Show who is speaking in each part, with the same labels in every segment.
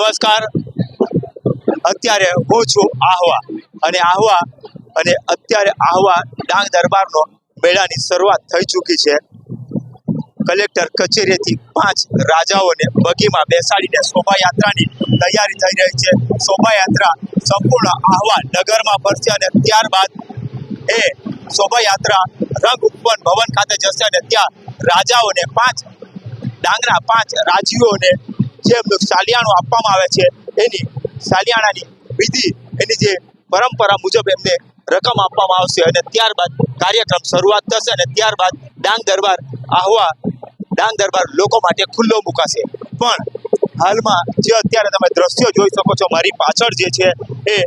Speaker 1: નમસ્કાર. અત્યારે હું છું આહવા અને આહવા અને અત્યારે આહવા ડાંગ દરબારનો મેળાની શરૂઆત થઈ ચૂકી છે. કલેક્ટર કચેરીથી પાંચ રાજાઓને બગીમાં બેસાડીને શોભાયાત્રાની તૈયારી થઈ રહી છે. શોભાયાત્રા સંપૂર્ણ આહવા નગરમાં ફરશે અને ત્યારબાદ એ શોભાયાત્રા રંગ ઉપવન ભવન ખાતે જશે અને ત્યાં રાજાઓને પાંચ, ડાંગના પાંચ રાજવીઓને જે સાલિયાણું આપવામાં આવે છે, એની સાલિયાણાની વિધિ, એની જે પરંપરા મુજબ એમને રકમ આપવામાં આવશે અને ત્યારબાદ કાર્યક્રમ શરૂઆત થશે અને ત્યારબાદ ડાંગ દરબાર આહવા, ડાંગ દરબાર લોકો માટે ખુલ્લો મુકાશે. પણ હાલમાં જે અત્યારે તમે દ્રશ્યો જોઈ શકો છો, મારી પાછળ જે છે એ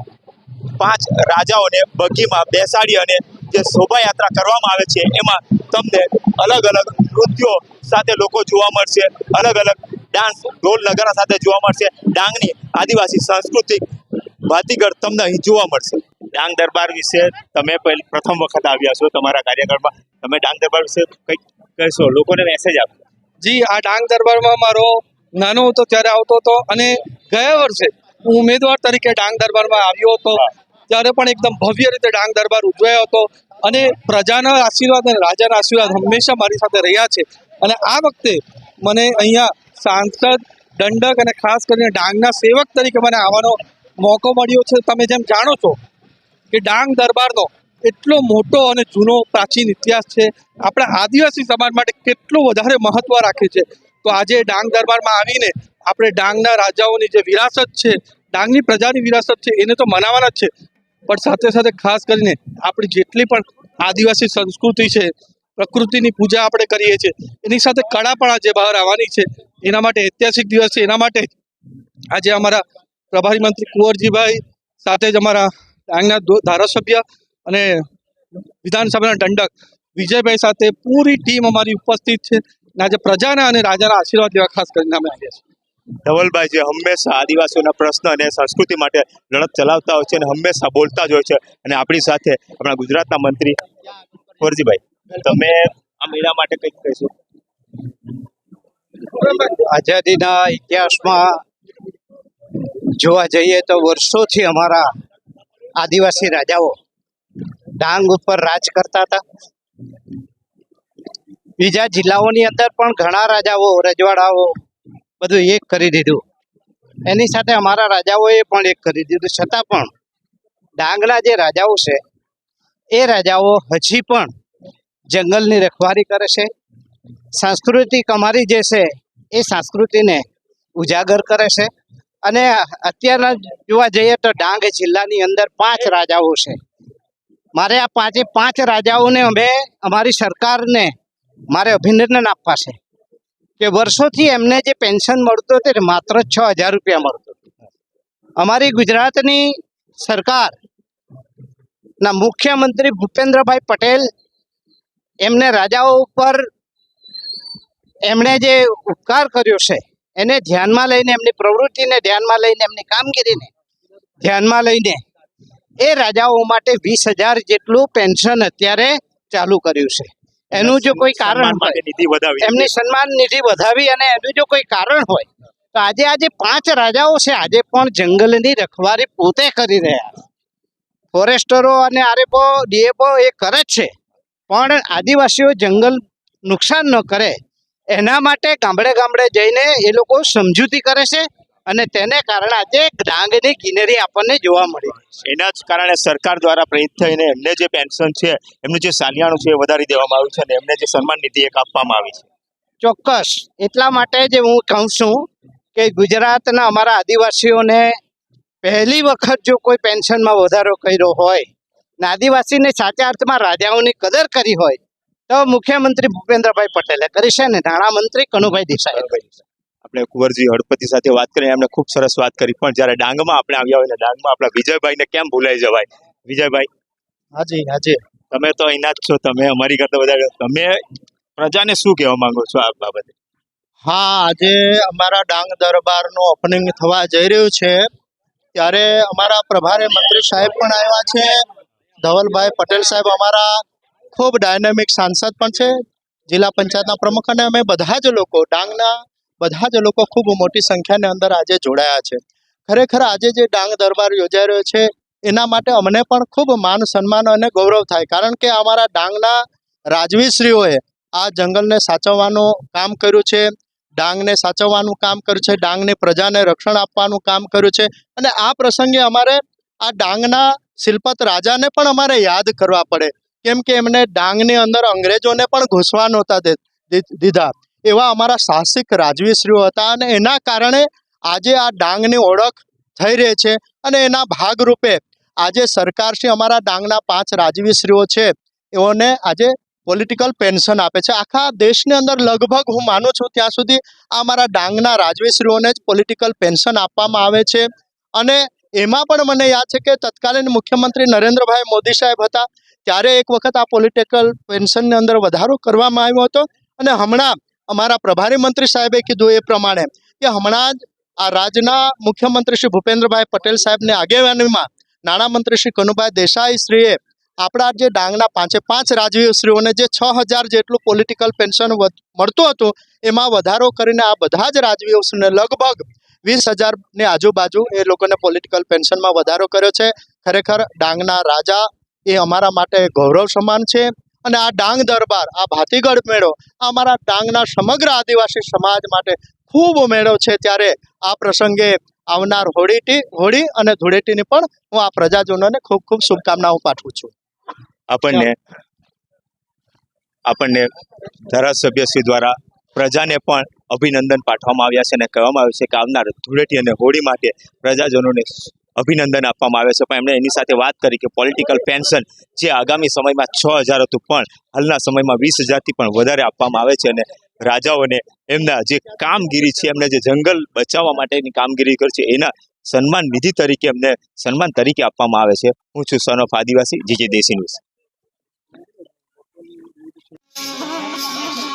Speaker 1: પાંચ રાજાઓને બગીમાં બેસાડી અને જે શોભાયાત્રા કરવામાં આવે છે, એમાં તમને અલગ અલગ નૃત્યો સાથે લોકો જોવા મળશે અલગ અલગ ડાન્સ ઢોલ નગારા સાથે જોવા મળશે. ડાંગની આદિવાસી સાંસ્કૃતિક ભાતીગળ તમને અહીં જોવા મળશે. ડાંગ દરબાર વિશે તમે પહેલી પ્રથમ વખત આવ્યા છો તમારા કાર્યક્રમમાં. તમે ડાંગ દરબાર વિશે કંઈક કહેશો લોકોને મેસેજ આપો.
Speaker 2: જી આ ડાંગ દરબારમાં મારો નાનો હતો ત્યારે આવતો હતો અને ગયા વર્ષે હું ઉમેદવાર તરીકે ડાંગ દરબારમાં આવ્યો હતો. ત્યારે પણ એકદમ ભવ્ય રીતે ડાંગ દરબાર ઉજવાયો હતો. અને પ્રજાના આશીર્વાદ અને રાજાના આશીર્વાદ હંમેશા મારી સાથે રહ્યા છે. અને આ વખતે મને અહીંયા સાંસદ, દંડક અને ખાસ કરીને ડાંગના સેવક તરીકે મને આવવાનો મોકો મળ્યો છે. તમે જેમ જાણો છો કે ડાંગ દરબારનો એટલો મોટો અને જૂનો પ્રાચીન ઇતિહાસ છે. આપણા આદિવાસી સમાજ માટે કેટલું વધારે મહત્વ રાખે છે. તો આજે ડાંગ દરબારમાં આવીને આપણે ડાંગના રાજાઓની જે વિરાસત છે, ડાંગની પ્રજાની વિરાસત છે, એને તો મનાવવાના જ છે. પણ સાથે સાથે ખાસ કરીને આપણી જેટલી પણ આદિવાસી સંસ્કૃતિ છે પ્રકૃતિની પૂજા આપણે કરીએ છીએ. એની સાથે કળા પણ આજે બહાર આવવાની છે, એના માટે ઐતિહાસિક દિવસ છે. એના માટે આજે અમારા પ્રભારી મંત્રી કુંવરજીભાઈ સાથે જ અમારા ડાંગના ધારાસભ્ય અને વિધાનસભાના દંડક વિજયભાઈ સાથે પૂરી ટીમ અમારી ઉપસ્થિત છે. આજે પ્રજાના અને રાજાના આશીર્વાદ લેવા ખાસ કરીને અમે આવ્યા છીએ.
Speaker 1: ધવલભાઈ જે હંમેશા આદિવાસીઓના પ્રશ્ન અને સંસ્કૃતિ માટે લડત ચલાવતા હોય છે અને હંમેશા બોલતા જ હોય છે. અને આપણી સાથે આપણા ગુજરાતના મંત્રી કુંવરજીભાઈ. તમે આ મેળા માટે કંઈક કહેશો?
Speaker 3: આઝાદીના ઇતિહાસમાં જોવા જઈએ તો વર્ષોથી અમારા આદિવાસી રાજાઓ ડાંગ ઉપર રાજ કરતા હતા. બીજા જિલ્લાઓની અંદર પણ ઘણા રાજાઓ, રજવાડાઓ બધું એક કરી દીધું. એની સાથે અમારા રાજાઓએ પણ એક કરી દીધું. છતાં પણ ડાંગના જે રાજાઓ છે, એ રાજાઓ હજી પણ જંગલની રખવારી કરે છે. સાંસ્કૃતિક અમારી જે છે એ સંસ્કૃતિને ઉજાગર કરે છે. અને અત્યારના જોવા જઈએ તો ડાંગ જિલ્લાની અંદર પાંચ રાજાઓ છે. મારે આ પાંચે પાંચ રાજાઓને અમે અમારી સરકારને મારે અભિનંદન આપવા છે કે વર્ષોથી એમને જે પેન્શન મળતું હતું તે માત્ર છ હજાર રૂપિયા મળતું અમારી ગુજરાતની સરકાર ના મુખ્યમંત્રી ભૂપેન્દ્રભાઈ પટેલ એમને રાજાઓ ઉપર એમણે જે ઉપકાર કર્યો છે એને ધ્યાનમાં લઈને એમની પ્રવૃત્તિને ધ્યાનમાં લઈને એમની કામગીરીને ધ્યાનમાં લઈને એ રાજાઓ માટે વીસ હજાર જેટલું પેન્શન અત્યારે ચાલુ કર્યું છે. એનું જો કોઈ કારણ એમની સન્માન નિધિ વધાવી અને એનું જો કોઈ કારણ હોય તો આજે આજે પાંચ રાજાઓ છે આજે પણ જંગલની રખવારી પોતે કરી રહ્યા છે. ફોરેસ્ટરો અને આરએફઓ ડીએફઓ એ કરે જ છે. પણ આદિવાસીઓ જંગલ નુકસાન ન કરે એના માટે ગામડે ગામડે જઈને એ લોકો સમજૂતી કરે છે અને તેને કારણે આજે ડાંગની ગિનરી આપણને જોવા મળી
Speaker 1: એના જ કારણે સરકાર દ્વારા પ્રેરિત થઈને એમને જે પેન્શન છે એમનું જે સાલિયાણું છે એ વધારી દેવામાં આવ્યું છે અને એમને જે સન્માન નિધિ એક આપવામાં આવી છે.
Speaker 3: ચોક્કસ. એટલા માટે જે હું કહું છું કે ગુજરાતના અમારા આદિવાસીઓને પહેલી વખત જો કોઈ પેન્શનમાં વધારો કર્યો હોય આદિવાસીને સાચા અર્થમાં રાજાઓની કદર કરી હોય તો મુખ્યમંત્રી ભૂપેન્દ્રભાઈ પટેલે કરી છે ને નાણામંત્રી કનુભાઈ દેસાઈ.
Speaker 1: આપણે કુંવરજી હળપતિ સાથે વાત કરી એમને ખૂબ સરસ વાત કરી પણ જ્યારે ડાંગમાં આપણે આવ્યા હોય ને ડાંગમાં આપણા વિજયભાઈને કેમ ભૂલાઈ જવાય? વિજયભાઈ?
Speaker 3: હાજી હાજી.
Speaker 1: તમે તો અહીંના જ છો તમે અમારી કરતા વધારે તમે પ્રજાને શું કહેવા માંગો છો આ બાબતે?
Speaker 4: હા આજે અમારા ડાંગ દરબારનું ઓપનિંગ થવા જઈ રહ્યું છે. ત્યારે અમારા પ્રભારી મંત્રી સાહેબ પણ આવ્યા છે. ધવલભાઈ પટેલ સાહેબ અમારા ખૂબ ડાયનેમિક સાંસદ પણ છે. જિલ્લા પંચાયતના પ્રમુખ અને અમે બધા જ લોકો, ડાંગના બધા જ લોકો ખૂબ મોટી સંખ્યાની અંદર આજે જોડાયા છે. ખરેખર આજે જે ડાંગ દરબાર યોજાઈ રહ્યો છે, એના માટે અમને પણ ખૂબ માન સન્માન અને ગૌરવ થાય. કારણ કે અમારા ડાંગના રાજવીશ્રીઓએ આ જંગલને સાચવવાનું કામ કર્યું છે, ડાંગને સાચવવાનું કામ કર્યું છે, ડાંગની પ્રજાને રક્ષણ આપવાનું કામ કર્યું છે અને આ પ્રસંગે અમારે આ ડાંગના શિલ્પત રાજાને પણ અમારે યાદ કરવા પડે. કેમ કે એમને ડાંગની અંદર અંગ્રેજોને પણ ઘૂસવા નહોતા દીધા. એવા અમારા સાહસિક રાજવીશ્રીઓ હતા અને એના કારણે આજે આ ડાંગની ઓળખ થઈ રહી છે અને એના ભાગરૂપે આજે સરકારશ્રી અમારા ડાંગના પાંચ રાજવીશ્રીઓ છે, એઓને આજે પોલિટિકલ પેન્શન આપે છે. આખા દેશની અંદર લગભગ હું માનું છું ત્યાં સુધી અમારા ડાંગના રાજવીશ્રીઓને જ પોલિટિકલ પેન્શન આપવામાં આવે છે અને એમાં પણ મને યાદ છે કે તત્કાલીન મુખ્યમંત્રી નરેન્દ્રભાઈ મોદી સાહેબ હતા, ત્યારે એક વખત આ પોલિટિકલ પેન્શનની અંદર વધારો કરવામાં આવ્યો હતો અને હમણાં અમારા પ્રભારી મંત્રી સાહેબે કીધું એ પ્રમાણે કે હમણાં જ આ રાજ્યના મુખ્યમંત્રી શ્રી ભૂપેન્દ્રભાઈ પટેલ સાહેબની આગેવાનીમાં નાણામંત્રી શ્રી કનુભાઈ દેસાઈ શ્રીએ આપણા જે ડાંગના પાંચે પાંચ રાજવીશ્રીઓને જે છ હજાર જેટલું પોલિટિકલ પેન્શન મળતું હતું, એમાં વધારો કરીને આ બધા જ રાજવીઓને લગભગ વીસ હજારની આજુબાજુ એ લોકોને પોલિટિકલ પેન્શનમાં વધારો કર્યો છે. ખરેખર ડાંગના રાજા એ અમારા માટે ગૌરવ સમાન છે અને આ ડાંગ દરબાર, આ ભાતીગઢ મેળો અમારા ડાંગના સમગ્ર આદિવાસી સમાજ માટે ખૂબ મેળો છે. ત્યારે આ પ્રસંગે આવનાર હોળીટી હોળી અને ધૂળેટીની પણ હું આ પ્રજાજનોને ખૂબ ખૂબ શુભકામનાઓ પાઠવું છું.
Speaker 1: આપણને આપણને ધારાસભ્યશ્રી દ્વારા પ્રજાને પણ અભિનંદન પાઠવવામાં આવ્યા છે અને કહેવામાં આવ્યું છે કે આવનાર ધૂળેટી અને હોળી માટે પ્રજાજનોને અભિનંદન આપવામાં આવે છે. પણ એમણે એની સાથે વાત કરી કે પોલિટિકલ પેન્શન જે આગામી સમયમાં છ હજાર હતું, પણ હાલના સમયમાં વીસ હજારથી પણ વધારે આપવામાં આવે છે અને રાજાઓને એમના જે કામગીરી છે એમને જે જંગલ બચાવવા માટેની કામગીરી કરી છે, એના સન્માન નિધિ તરીકે એમને સન્માન તરીકે આપવામાં આવે છે. હું છું son of Adivasi G J Desi news.
Speaker 5: Vamos, vamos.